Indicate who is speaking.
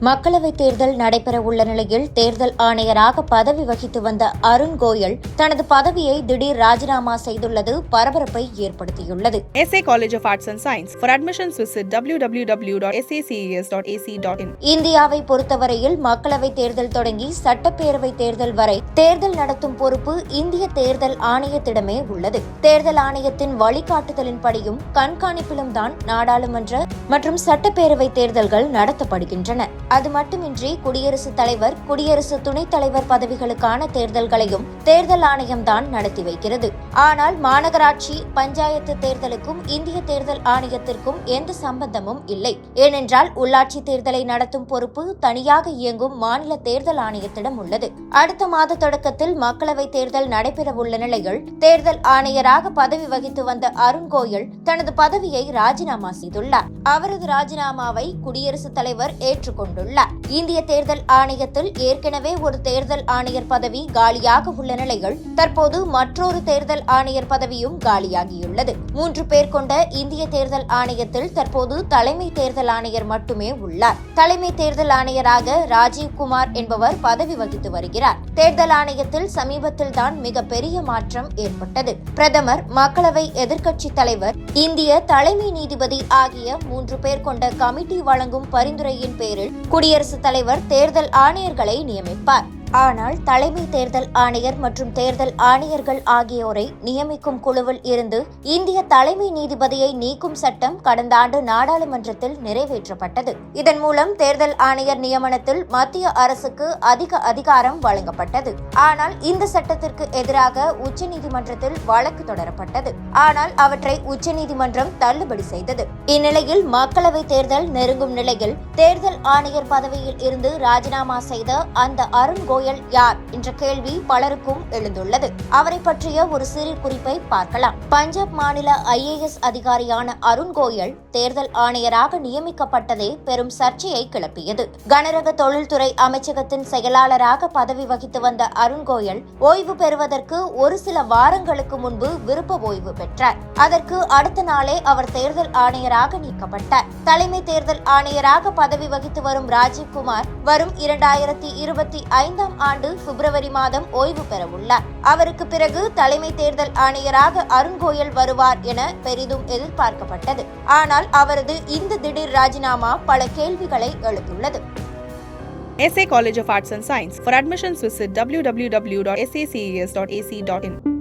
Speaker 1: மக்களவைத் தேர்தல் நடைபெற உள்ள நிலையில் தேர்தல் ஆணையராக பதவி வகித்து வந்த அருண் கோயல் தனது பதவியை திடீர் ராஜினாமா செய்துள்ளது பரபரப்பை ஏற்படுத்தியுள்ளது
Speaker 2: SA College of Arts and Science. For admissions, visit www.saces.ac.in.
Speaker 1: இந்தியாவை பொறுத்தவரையில் மக்களவைத் தேர்தல் தொடங்கி சட்டப்பேரவை தேர்தல் வரை தேர்தல் நடத்தும் பொறுப்பு இந்திய தேர்தல் ஆணையத்திடமே உள்ளது தேர்தல் ஆணையத்தின் வழிகாட்டுதலின்படியும் கண்காணிப்பிலும் தான் நாடாளுமன்ற மற்றும் சட்டப்பேரவை தேர்தல்கள் நடத்தப்படுகின்றன அது மட்டுமின்றி குடியரசுத் தலைவர் குடியரசு துணைத் தலைவர் பதவிகளுக்கான தேர்தல்களையும் தேர்தல் ஆணையம் தான் நடத்தி வைக்கிறது. ஆனால் மாநகராட்சி பஞ்சாயத்து தேர்தலுக்கும் இந்திய தேர்தல் ஆணையத்திற்கும் எந்த சம்பந்தமும் இல்லை. ஏனென்றால் உள்ளாட்சி தேர்தலை நடத்தும் பொறுப்பு தனியாக இயங்கும் மாநில தேர்தல் ஆணையத்திடம் உள்ளது. அடுத்த மாத தொடக்கத்தில் மக்களவைத் தேர்தல் நடைபெறவுள்ள நிலையில் தேர்தல் ஆணையராக பதவி வகித்து வந்த அருண் கோயல் தனது பதவியை ராஜினாமா செய்துள்ளார். அவரது ராஜினாமாவை குடியரசுத் தலைவர் ஏற்றுக்கொண்டுள்ளார். இந்திய தேர்தல் ஆணையத்தில் ஏற்கனவே ஒரு தேர்தல் ஆணையர் பதவி காலியாக உள்ள நிலையில் தற்போது மற்றொரு தேர்தல் ஆணையர் பதவியும் காலியாகியுள்ளது. மூன்று பேர் கொண்ட இந்திய தேர்தல் ஆணையத்தில் தற்போது தலைமை தேர்தல் ஆணையர் மட்டுமே உள்ளார். தலைமை தேர்தல் ஆணையராக ராஜீவ் குமார் என்பவர் பதவி வகித்து வருகிறார். தேர்தல் ஆணையத்தில் சமீபத்தில் தான் மிக பெரிய மாற்றம் ஏற்பட்டது. பிரதமர் மக்களவை எதிர்க்கட்சி தலைவர் இந்திய தலைமை நீதிபதி ஆகிய மூன்று பேர் கொண்ட கமிட்டி வழங்கும் பரிந்துரையின் பேரில் குடியரசுத் தலைவர் தேர்தல் ஆணையர்களை நியமிப்பார். ஆனால் தலைமை தேர்தல் ஆணையர் மற்றும் தேர்தல் ஆணையர்கள் ஆகியோரை நியமிக்கும் குழுவில் இருந்து இந்திய தலைமை நீதிபதியை நீக்கும் சட்டம் கடந்த ஆண்டு நாடாளுமன்றத்தில் நிறைவேற்றப்பட்டது. இதன் மூலம் தேர்தல் ஆணையர் நியமனத்தில் மத்திய அரசுக்கு அதிக அதிகாரம் வழங்கப்பட்டது. ஆனால் இந்த சட்டத்திற்கு எதிராக உச்சநீதிமன்றத்தில் வழக்கு தொடரப்பட்டது. ஆனால் அவற்றை உச்சநீதிமன்றம் தள்ளுபடி செய்தது. இந்நிலையில் மக்களவை தேர்தல் நெருங்கும் நிலையில் தேர்தல் ஆணையர் பதவியில் இருந்து ராஜினாமா செய்த அந்த அருண் கோயல் யார் என்ற கேள்வி பலருக்கும் எழுந்துள்ளது. அவரை பற்றிய ஒரு சிறு குறிப்பை பார்க்கலாம். பஞ்சாப் மாநில ஐஏஎஸ் அதிகாரியான அருண் கோயல் தேர்தல் ஆணையராக நியமிக்கப்பட்டதே பெரும் சர்ச்சையை கிளப்பியது. கனரக தொழில்துறை அமைச்சகத்தின் செயலாளராக பதவி வகித்து வந்த அருண் கோயல் ஓய்வு பெறுவதற்கு ஒரு சில வாரங்களுக்கு முன்பு விருப்ப ஓய்வு பெற்றார். அதற்கு அடுத்த நாளே அவர் தேர்தல் ஆணையராக நீக்கப்பட்டார். தலைமை தேர்தல் ஆணையராக பதவி வகித்து வரும் ராஜீவ்குமார் வரும் இரண்டாயிரத்தி இருபத்தி ஐந்தாம் ஆண்டு பிப்ரவரி மாதம் ஓய்வு பெறவுள்ளார் அவருக்கு பிறகு தலைமை தேர்தல் ஆணையராக அருண்கோயல் வருவார் என பெரிதும் எதிர்பார்க்கப்பட்டது ஆனால் அவரது இந்த திடீர் ராஜினாமா பல கேள்விகளை எழுப்பியுள்ளது
Speaker 2: SA College of Arts and Science. For admissions, visit www.saces.ac.in.